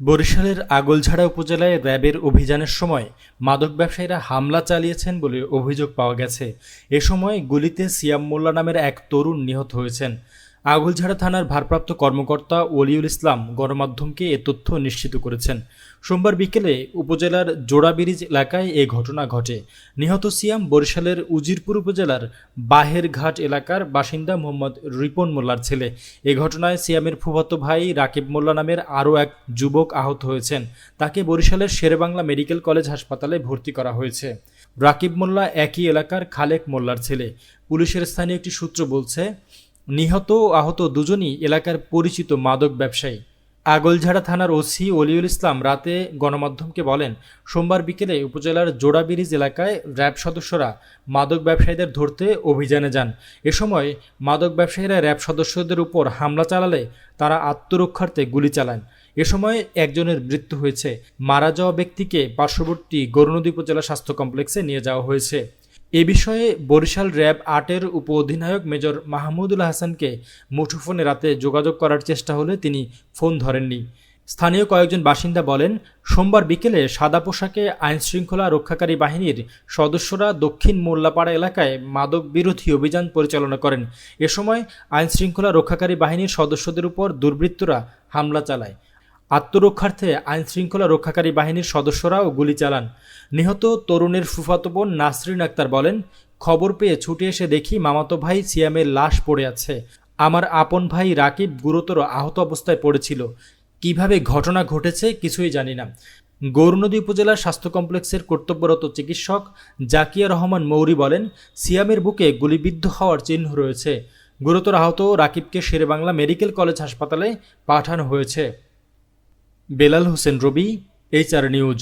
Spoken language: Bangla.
বরিশালের আগলঝাড়া উপজেলায় র্যাবের অভিযানের সময় মাদক ব্যবসায়ীরা হামলা চালিয়েছেন বলে অভিযোগ পাওয়া গেছে। এ সময় গুলিতে সিয়াম মোল্লা নামের এক তরুণ নিহত হয়েছেন। আগলঝাড়া থানার ভারপ্রাপ্ত কর্মকর্তা ওলিউল ইসলাম গণমাধ্যমকে এ তথ্য নিশ্চিত করেছেন। সোমবার বিকেলে উপজেলার জোড়াবিরিজ এলাকায় এ ঘটনা ঘটে। নিহত সিয়াম বরিশালের উজিরপুর উপজেলার বাহেরঘাট এলাকার বাসিন্দা মোহাম্মদ রিপন মোল্লার ছেলে। এ ঘটনায় সিয়ামের ফুফাতো ভাই রাকিব মোল্লা নামের আরও এক যুবক আহত হয়েছেন। তাকে বরিশালের শেরেবাংলা মেডিকেল কলেজ হাসপাতালে ভর্তি করা হয়েছে। রাকিব মোল্লা একই এলাকার খালেক মোল্লার ছেলে। পুলিশের স্থানীয় একটি সূত্র বলছে নিহত ও আহত দুজনই এলাকার পরিচিত মাদক ব্যবসায়ী। আগলঝাড়া থানার ওসি অলিউল ইসলাম রাতে গণমাধ্যমকে বলেন, সোমবার বিকেলে উপজেলার জোড়াবিরিজ এলাকায় র্যাব সদস্যরা মাদক ব্যবসায়ীদের ধরতে অভিযানে যান। এ সময় মাদক ব্যবসায়ীরা র্যাব সদস্যদের উপর হামলা চালালে তারা আত্মরক্ষার্থে গুলি চালান। এ সময় একজনের মৃত্যু হয়েছে। মারা যাওয়া ব্যক্তিকে পার্শ্ববর্তী গরুনদী উপজেলা স্বাস্থ্য কমপ্লেক্সে নিয়ে যাওয়া হয়েছে। এ বিষয়ে বরিশাল র্যাব আটের উপ অধিনায়ক মেজর মাহমুদুল হাসানকে মুঠোফোনে রাতে যোগাযোগ করার চেষ্টা হলে তিনি ফোন ধরেননি। স্থানীয় কয়েকজন বাসিন্দা বলেন, সোমবার বিকেলে সাদা পোশাকে আইনশৃঙ্খলা রক্ষাকারী বাহিনীর সদস্যরা দক্ষিণ মোল্লাপাড়া এলাকায় মাদক বিরোধী অভিযান পরিচালনা করেন। এ সময় আইনশৃঙ্খলা রক্ষাকারী বাহিনীর সদস্যদের উপর দুর্বৃত্তরা হামলা চালায়। আত্মরক্ষার্থে আইনশৃঙ্খলা রক্ষাকারী বাহিনীর সদস্যরাও গুলি চালান। নিহত তরুণের ফুফাতো নাসরিন আক্তার বলেন, খবর পেয়ে ছুটে এসে দেখি মামাতো ভাই সিয়ামের লাশ পড়ে আছে। আমার আপন ভাই রাকিব গুরুতর আহত অবস্থায় পড়েছিল। কীভাবে ঘটনা ঘটেছে কিছুই জানি না। গৌরনদী উপজেলার স্বাস্থ্য কমপ্লেক্সের কর্তব্যরত চিকিৎসক জাকিয়া রহমান মৌরি বলেন, সিয়ামের বুকে গুলিবিদ্ধ হওয়ার চিহ্ন রয়েছে। গুরুতর আহত রাকিবকে শেরেবাংলা মেডিকেল কলেজ হাসপাতালে পাঠানো হয়েছে। Belal Hossain Robi HR news